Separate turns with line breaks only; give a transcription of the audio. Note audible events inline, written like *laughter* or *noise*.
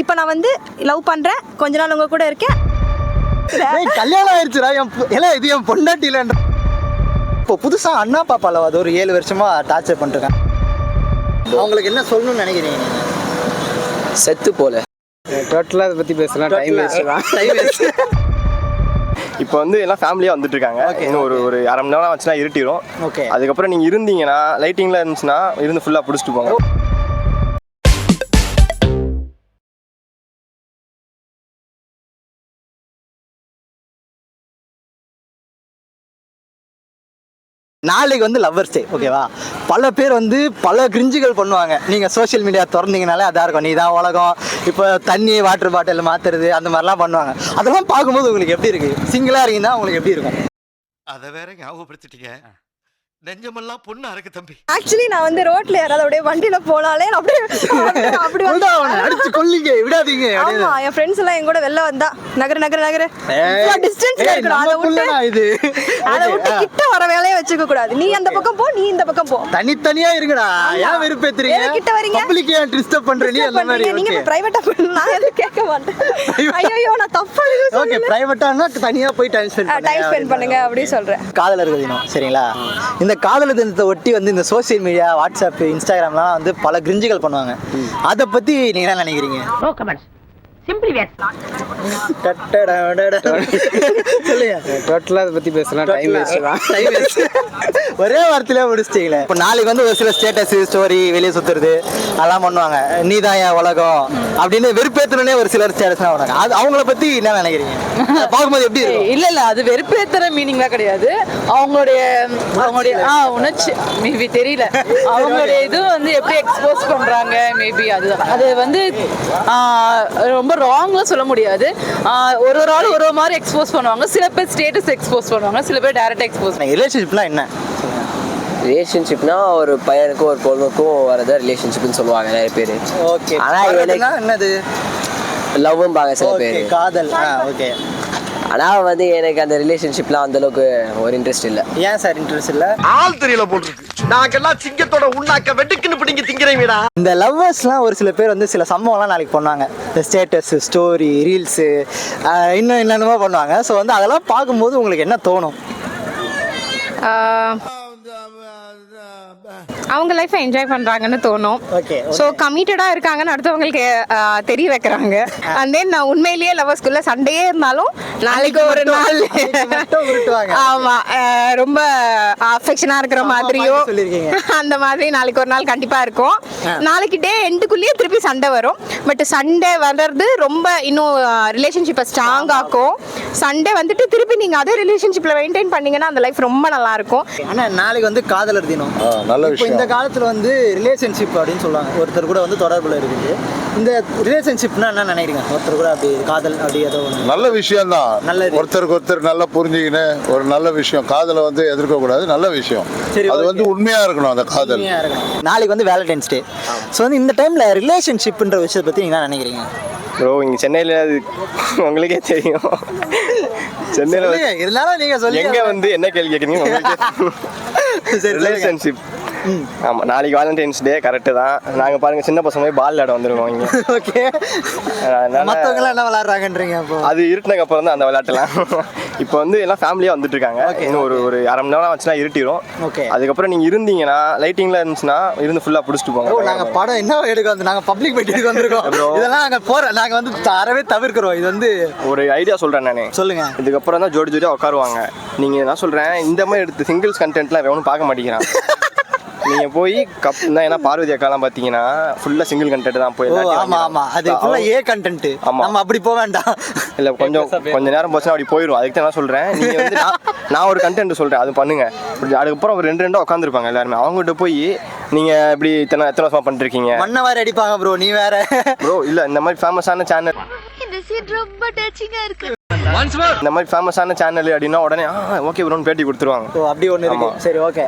இப்போ நான் வந்து லவ் பண்ணுறேன் கொஞ்ச நாள் உங்க கூட இருக்கேன்.
கல்யாணம் ஆயிடுச்சுடா என் இல்ல இது என் பொண்டாட்டி இல்லைன்ற இப்போ புதுசா அண்ணா பாப்பால அது ஒரு ஏழு வருஷமா டார்ச்சர் பண்ணிருக்கேன் அவங்களுக்கு என்ன சொல்லணும்னு நினைக்கிறீங்க நீங்க?
செத்து போல.
டோட்டலாக அதை பற்றி பேசலாம். டைம் வேஸ்ட் தான்
இப்போ வந்து எல்லாம் ஃபேமிலியாக வந்துட்டு இருக்காங்க இன்னும் ஒரு ஒரு அரை மணி நேரம் வச்சுனா இருட்டிடும்
ஓகே
அதுக்கப்புறம் நீங்கள் இருந்தீங்கன்னா லைட்டிங்லாம் இருந்துச்சுன்னா இருந்து ஃபுல்லாக பிடிச்சிட்டு போங்க.
நாளைக்கு வந்து லவ்வர்ஸ் டே ஓகேவா பல பேர் வந்து பல கிரிஞ்சுகள் பண்ணுவாங்க. நீங்கள் சோஷியல் மீடியா திறந்தீங்கனாலே அதாக இருக்கும். நீ தான் உலகம். இப்போ தண்ணி வாட்டர் பாட்டில் மாற்றுறது அந்த மாதிரிலாம் பண்ணுவாங்க. அதெல்லாம் பார்க்கும்போது உங்களுக்கு எப்படி இருக்கு? சிங்கிளாக இருக்கீங்கன்னா உங்களுக்கு எப்படி இருக்கும்?
அத வேற ஞாபகப்படுத்திட்டீங்க. நெஞ்சமெல்லாம் பொண்ணு அறக்கு தம்பி.
ஆக்சுவலி நான் வந்து ரோட்ல யாராவது அப்படியே வண்டியில போனாலே நான் அப்படியே அப்படி வந்து
அடிச்சு கொல்லிங்க விடாதீங்க
ஆமா என் ஃப்ரெண்ட்ஸ் எல்லாம் என் கூட வெளில வந்தா நகர நகர நகர. டிஸ்டன்ஸ்ல
ஏய்,
இருக்கணும் அதை விட்டு
இது?
அதை விட்டு கிட்ட வர வேலையை வச்சுக்க கூடாது. நீ அந்த பக்கம் போ நீ இந்த பக்கம் போ.
தனித்தனியா இருங்கடா. ஏன் வெறுப்பேத்துறீங்க?
கிட்ட வரீங்க?
பப்ளிக் ஏன் டிஸ்டர்ப் பண்ற நீ அந்த மாதிரி
பண்றீங்க. நீங்க இப்ப பிரைவேட்டா பண்ணு. நான் எதுவும் கேட்க மாட்டேன். ஐயோ நான் தப்பா எதுவும்
ஓகே பிரைவேட்டானா தனியா போய் டைம் ஸ்பெண்ட்
டைம் ஸ்பெண்ட் பண்ணுங்க அப்படி சொல்றேன்.
காதலர்கள் தினம் சரிங்களா? இந்த காதலர் தினத்தை ஒட்டி வந்து இந்த சோஷியல் மீடியா வாட்ஸ்அப் இன்ஸ்டாகிராம்லாம் வந்து பல கிரிஞ்சுகள் பண்ணுவாங்க. அதை பத்தி நீங்க என்ன நினைக்கிறீங்க?
Simply wait.
சொல்லுங்க.
டோட்டலாக அதை பற்றி பேசலாம் டைம் வேஸ்ட் தான்.
Time waste. ஒரே வார்த்தையில முடிச்சிட்டீங்களே. இப்போ நாளைக்கு வந்து ஒரு சில ஸ்டேட்டஸ் ஸ்டோரி வெளியே சுத்துறது அதெல்லாம் பண்ணுவாங்க. நீ தான் என் உலகம் அப்படின்னு வெறுப்பேத்தனே ஒரு சிலர் ஸ்டேட்டஸ்லாம் பண்ணுவாங்க அது அவங்கள பத்தி என்ன நினைக்கிறீங்க? பார்க்கும்போது எப்படி
இல்ல இல்ல அது வெறுப்பேத்துற மீனிங்லாம் கிடையாது. அவங்களுடைய அவங்களுடைய ஆ உணர்ச்சி. மேபி தெரியல. *laughs* அவங்களுடைய இது வந்து எப்படி எக்ஸ்போஸ் பண்றாங்க மேபி அதுதான். அது வந்து ரொம்ப ராங்ல சொல்ல முடியாது. ஒரு ஒரு ஆள் ஒரு ஒரு மாதிரி எக்ஸ்போஸ் பண்ணுவாங்க. சில பேர் ஸ்டேட்டஸ் எக்ஸ்போஸ் பண்ணுவாங்க. சில பேர் டைரக்ட் எக்ஸ்போஸ்
ரிலேஷன்ஷிப்னா என்ன?
ரிலேஷன்ஷிப்னா ஒரு பையனுக்கும் ஒரு பொண்ணுக்கும் வரத ரிலேஷன்ஷிப்னு சொல்லுவாங்க நிறைய பேர்.
ஓகே
ஆனா எனக்கு-
என்னது?
லவ்வும்பாங்க சில
ஓகே
பேர்.
காதல். ஓகே
ஆனால் வந்து எனக்கு அந்த ரிலேஷன்ஷிப்லாம் அந்த அளவுக்கு ஒரு இன்ட்ரெஸ்ட் இல்லை.
ஏன் சார் இன்ட்ரெஸ்ட் இல்ல?
ஆள் தெரியல போட்டுருக்கு நாங்கெல்லாம் சிங்கத்தோட உண்ணாக்க வெட்டுக்குன்னு பிடிங்க திங்கிறீங்கடா
இந்த லவ்வர்ஸ்லாம் ஒரு சில பேர் வந்து சில சம்பவம்லாம் நாளைக்கு பண்ணுவாங்க. இந்த ஸ்டேட்டஸ் ஸ்டோரி ரீல்ஸு இன்னும் என்னென்னமோ பண்ணுவாங்க. ஸோ வந்து அதெல்லாம் பார்க்கும்போது உங்களுக்கு என்ன தோணும்?
அவங்க லைஃப்பை என்ஜாய் பண்றாங்கன்னு தோணும்.
ஓகே
ஸோ கமிட்டடாக இருக்காங்கன்னு அடுத்தவங்களுக்கு தெரிய வைக்கிறாங்க. அண்ட் தென் நான் உண்மையிலேயே லவர்ஸ்குள்ள சண்டையே இருந்தாலும் நாளைக்கு ஒரு நாள்.
அன்னைக்கு மட்டும் உருட்டுவாங்க.
ஆமா ஆஹ், ரொம்ப அஃபெக்ஷனா இருக்கிற
ஆமா,
மாதிரியோ
பாத்து சொல்லிருக்கீங்க.
அந்த மாதிரி நாளைக்கு ஒரு நாள் கண்டிப்பா இருக்கும். நாளைக்கு டே எண்டுக்குள்ளேயே திருப்பி சண்டை வரும். பட் சண்டை வர்றது ரொம்ப இன்னும் ரிலேஷன்ஷிப்பை ஸ்ட்ராங் ஆக்கும். சண்டே வந்துட்டு திருப்பி நீங்க அதே ரிலேஷன்ஷிப்ல மெயின்டைன் பண்ணீங்கன்னா அந்த லைஃப் ரொம்ப நல்லா இருக்கும்
ஆனா நாளைக்கு வந்து காதலர் தினம்.
நல்ல
இப்போ
விஷயம்.
இந்த காலத்துல வந்து ரிலேஷன்ஷிப் அப்படின்னு சொல்லுவாங்க. ஒருத்தர் கூட வந்து தொடர்புல இருக்குது இந்த ரிலேஷன்ஷிப்னா என்ன நினைக்கிறீங்க? ஒருத்தர் கூட அப்படி காதல் அப்படி ஏதோ
நல்ல விஷயம் தான்
நல்லது.
ஒருத்தருக்கு ஒருத்தர் நல்லா புரிஞ்சுக்கின்னு ஒரு நல்ல விஷயம். காதலை வந்து எதிர்க்க கூடாது நல்ல விஷயம்.
சரி,
அது. வந்து உண்மையா இருக்கணும் அந்த காதல்.
உண்மையா இருக்கணும். நாளைக்கு வந்து வேலண்டைன்ஸ் டே ஸோ வந்து இந்த டைம்ல ரிலேஷன்ஷிப்ன்ற விஷயத்தை பத்தி நீங்க என்ன நினைக்கிறீங்க?
ப்ரோ இங்கே சென்னையில் அது உங்களுக்கே தெரியும். சென்னையில்
இருந்தாலும் நீங்க சொல்லி
எங்கே வந்து என்ன கேள்வி கேட்குறீங்க? ரிலேஷன்ஷிப் ஆமாம் நாளைக்கு வேலண்டைன்ஸ் டே கரெக்டு தான். நாங்கள் பாருங்க சின்ன பசங்க போய் பால் விளையாட வந்துருக்கோம் இங்கே.
ஓகே என்ன விளையாடுறாங்கன்றீங்க அப்போ?
அது இருட்டினக்கு அப்புறம் தான் அந்த விளையாட்டுலாம். *laughs* இப்போ வந்து எல்லாம் ஃபேமிலியாக வந்துட்டு இருக்காங்க இன்னும் ஒரு ஒரு அரை மணி நேரம் வச்சுனா இருட்டிடும்
Okay.
அதுக்கப்புறம் நீங்கள் இருந்தீங்கன்னா லைட்டிங்லாம் இருந்துச்சுன்னா இருந்து ஃபுல்லாக பிடிச்சிட்டு போங்க.
நாங்க படம் என்ன எடுக்க வந்து நாங்க பப்ளிக் மீட்டிங் வந்திருக்கோம். *laughs* இதெல்லாம் நாங்க போற நாங்க வந்து அறவே தவிர்க்கிறோம். இது வந்து
ஒரு ஐடியா சொல்கிறேன் நானே.
சொல்லுங்க.
இதுக்கப்புறம் தான் ஜோடி ஜோடியாக உட்காருவாங்க. நீங்கள் நான் சொல்கிறேன் இந்த மாதிரி எடுத்து சிங்கிள்ஸ் கண்டென்ட்லாம் எவனும் பார்க்க மாட்டேங்கிறான். *laughs* நீங்கள் போய் கப் தான் ஏன்னா பார்வதி அக்காலாம் பார்த்தீங்கன்னா ஃபுல்லாக சிங்கிள் கண்டென்ட் தான் போய்
ஓ
எல்லாத்தையும்
ஆமா ஆமா. அது
வாங்கிடுவாங்க.
ஃபுல்லா ஏ கண்டென்ட்
ஆமா.
நம்ம அப்படி போக வேண்டாம்.
இல்லை கொஞ்சம் கொஞ்ச நேரம் போச்சுன்னா அப்படி போயிடும் அதுக்கு தான் நான் சொல்கிறேன் நீங்கள் வந்து நான் நான் ஒரு கண்டென்ட் சொல்கிறேன் அது பண்ணுங்க. இப்படி அதுக்கப்புறம் ஒரு ரெண்டு ரெண்டாக உட்காந்துருப்பாங்க எல்லாருமே. அவங்ககிட்ட போய் நீங்கள் இப்படி இத்தனை எத்தனை வருஷமா பண்ணிருக்கீங்க?
மண்ணை வேற அடிப்பாங்க ப்ரோ நீ வேற.
ப்ரோ இல்லை இந்த மாதிரி ஃபேமஸான சேனல்
இந்த சீட் ரொம்ப டச்சிங்கா இருக்கு.
இந்த மாதிரி ஃபேமஸான சேனல் அப்படின்னா உடனே ஆ ஓகே ப்ரோன்னு பேட்டி கொடுத்துருவாங்க.
ஓ அப்படி ஒண்ணு இருக்கு. சரி ஓகே